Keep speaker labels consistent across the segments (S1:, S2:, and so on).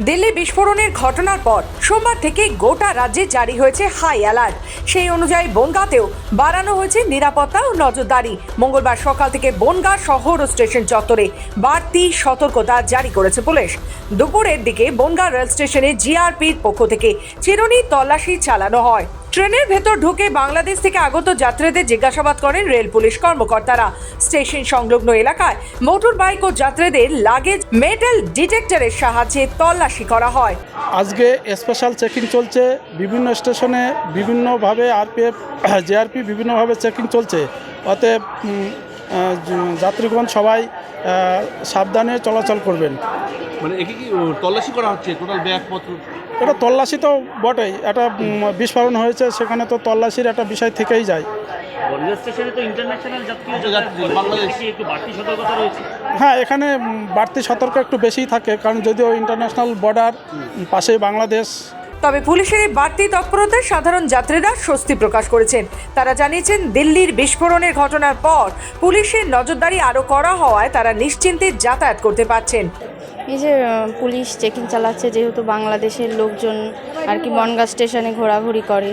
S1: দিল্লি বিস্ফোরণের ঘটনার পর সোমবার থেকে গোটা রাজ্যে জারি হয়েছে হাই অ্যালার্ট। সেই অনুযায়ী বনগাতেও বাড়ানো হয়েছে নিরাপত্তা ও নজরদারি। মঙ্গলবার সকাল থেকে বনগা শহর ও স্টেশন চত্বরে বাড়তি সতর্কতা জারি করেছে পুলিশ। দুপুরের দিকে বনগা রেল স্টেশনে জিআরপির পক্ষ থেকে চিরুনি তল্লাশি চালানো হয়। ট্রেনের ভেতর ঢুকে বাংলাদেশ থেকে আগত যাত্রীদের জিজ্ঞাসাবাদ করেন রেল পুলিশ কর্মকর্তারা। স্টেশন সংলগ্ন এলাকায় মোটর বাইক ও যাত্রীদের লাগেজ মেটাল ডিটেক্টরের সাহায্যে তল্লাশি করা হয়।
S2: আজকে স্পেশাল চেকিং চলছে বিভিন্ন স্টেশনে বিভিন্নভাবে আরপিএফ জেআরপি বিভিন্নভাবে চেকিং চলছে। অতএব যাত্রীগণ সবাই সাবধানে চলাচল করবেন।
S3: মানে একে কি তল্লাশি করা হচ্ছে? টোটাল ব্যাগপত্র
S2: এটা তল্লাশি তো বটেই। একটা বিস্ফোরণ হয়েছে সেখানে তো তল্লাশির একটা বিষয় থেকেই যায়। হ্যাঁ এখানে বাড়তি সতর্ক একটু বেশি থাকে কারণ যদিও ইন্টারন্যাশনাল বর্ডার পাশে বাংলাদেশ
S1: তবে পুলিশের এই বাড়তি তৎপরতায় সাধারণ যাত্রীরা স্বস্তি প্রকাশ করেছেন। তারা জানিয়েছেন দিল্লির বিস্ফোরণের ঘটনার পর পুলিশের নজরদারি আরও করা হওয়ায় তারা নিশ্চিন্তে যাতায়াত করতে পারছেন।
S4: এই যে পুলিশ চেকিং চালাচ্ছে যেহেতু বাংলাদেশের লোকজন আর কি বনগাঁ স্টেশনে ঘোরাঘুরি করে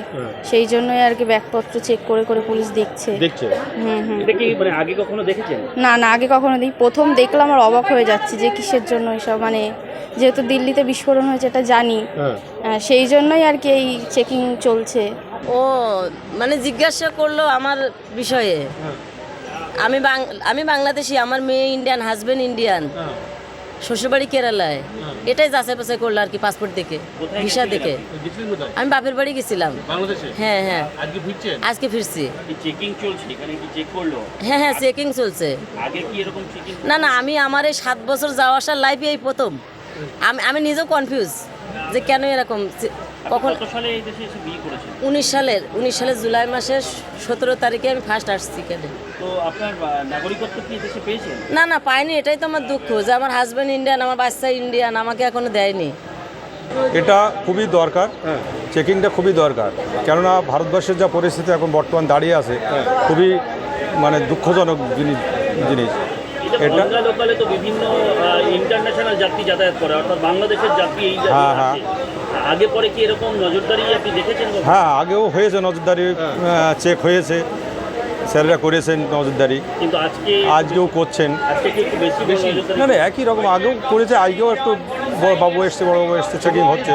S4: সেই জন্যই আর কি ব্যাগপত্র চেক করে করে পুলিশ দেখছে।
S3: দেখছে?
S4: হুম হুম।
S5: মানে আগে কখনো দেখেছেন?
S4: না না আগে কখনো দেখি প্রথম দেখলাম আর অবাক হয়ে যাচ্ছি যে কিসের জন্য এসব মানে যেহেতু দিল্লিতে বিস্ফোরণ হয়েছে এটা জানি।
S3: হ্যাঁ।
S4: সেই জন্যই আর কি এই চেকিং চলছে।
S6: ও মানে জিজ্ঞাসা করল আমার বিষয়ে। আমি বাং আমি বাংলাদেশি আমার মেয়ে ইন্ডিয়ান হাজবেন্ড ইন্ডিয়ান শ্বশুরবাড়ি কেরালায়। এটাই যাচাই বাছাই করল আর কি পাসপোর্ট দেখে ভিসা দেখে। আমি বাপের বাড়ি গেছিলাম। হ্যাঁ হ্যাঁ।
S3: আজকে
S6: ফিরছি।
S5: এই চেকিং চলছে এখানে কি চেক করল?
S6: হ্যাঁ হ্যাঁ চেকিং চলছে।
S5: আগে কি এরকম চেকিং
S6: না না আমি আমার এই সাত বছর যাওয়া আসার লাইফে এই প্রথম। আমি আমি নিজেও কনফিউজ যে কেন এরকম কখন
S5: কত সালে এই দেশে এসে বিয়ে করেছেন?
S6: উনিশ সালের উনিশ সালের জুলাই মাসের সতেরো তারিখে আমি ফার্স্ট আসছি কেন
S5: তো আপনার আহ, নাগরিকত্ব কি এই দেশে পেয়েছেন?
S6: না না পাইনি এটাই তো আমার দুঃখ যে আমার হাজব্যান্ড ইন্ডিয়ান আমার বাচ্চা ইন্ডিয়ান আমাকে এখনও দেয়নি।
S7: এটা খুবই দরকার চেকিংটা খুবই দরকার। কেননা ভারতবর্ষের যা পরিস্থিতি এখন বর্তমান দাঁড়িয়ে আছে খুবই মানে দুঃখজনক জিনিস জিনিস।
S5: এটা লোকালে তো বিভিন্ন ইন্টারন্যাশনাল যাত্রী যাতায়াত করে অর্থাৎ বাংলাদেশের যাত্রী এই
S7: হ্যাঁ, হ্যাঁ।
S5: আগে পরে কি এরকম নজরদারি আপনি দেখেছেন
S7: হ্যাঁ আগেও হয়েছে নজরদারি চেক হয়েছে। স্যারেরা করেছেন নজরদারি।
S5: কিন্তু আজকে
S7: আজকেও করছেন।
S5: আজকে কি একটু বেশি বেশি।
S7: না না একই রকম আগেও করেছে আজকেও একটু বাবু এসছে বড় বাবু এসছে চেকিং হচ্ছে।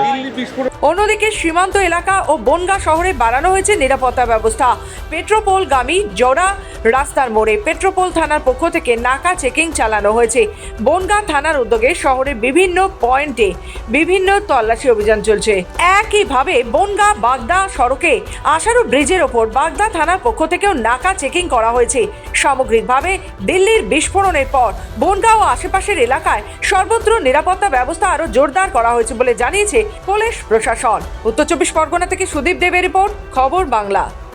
S1: অন্যদিকে সীমান্ত এলাকা ও বনগাঁ শহরে বাড়ানো হয়েছে নিরাপত্তা ব্যবস্থা। পেট্রোপোলগামী জোড়া রাস্তার মোড়ে পেট্রোপোল থানার পক্ষ থেকে নাকা চেকিং চালানো হয়েছে। বনগাঁ থানার উদ্যোগে শহরের বিভিন্ন পয়েন্টে বিভিন্ন তল্লাশি অভিযান চলছে। একইভাবে বনগাঁ বাগদা সড়কে আশারু ব্রিজের ওপর বাগদা থানার পক্ষ থেকেও নাকা চেকিং করা হয়েছে। সামগ্রিকভাবে দিল্লির বিস্ফোরণের পর বনগাঁ ও আশেপাশের এলাকায় সর্বত্র নিরাপত্তা ব্যবস্থা আরও জোরদার করা হয়েছে বলে জানিয়েছে পুলিশ প্রশাসন। উত্তর চব্বিশ পরগনা থেকে সুদীপ দেবের রিপোর্ট, খবর বাংলা।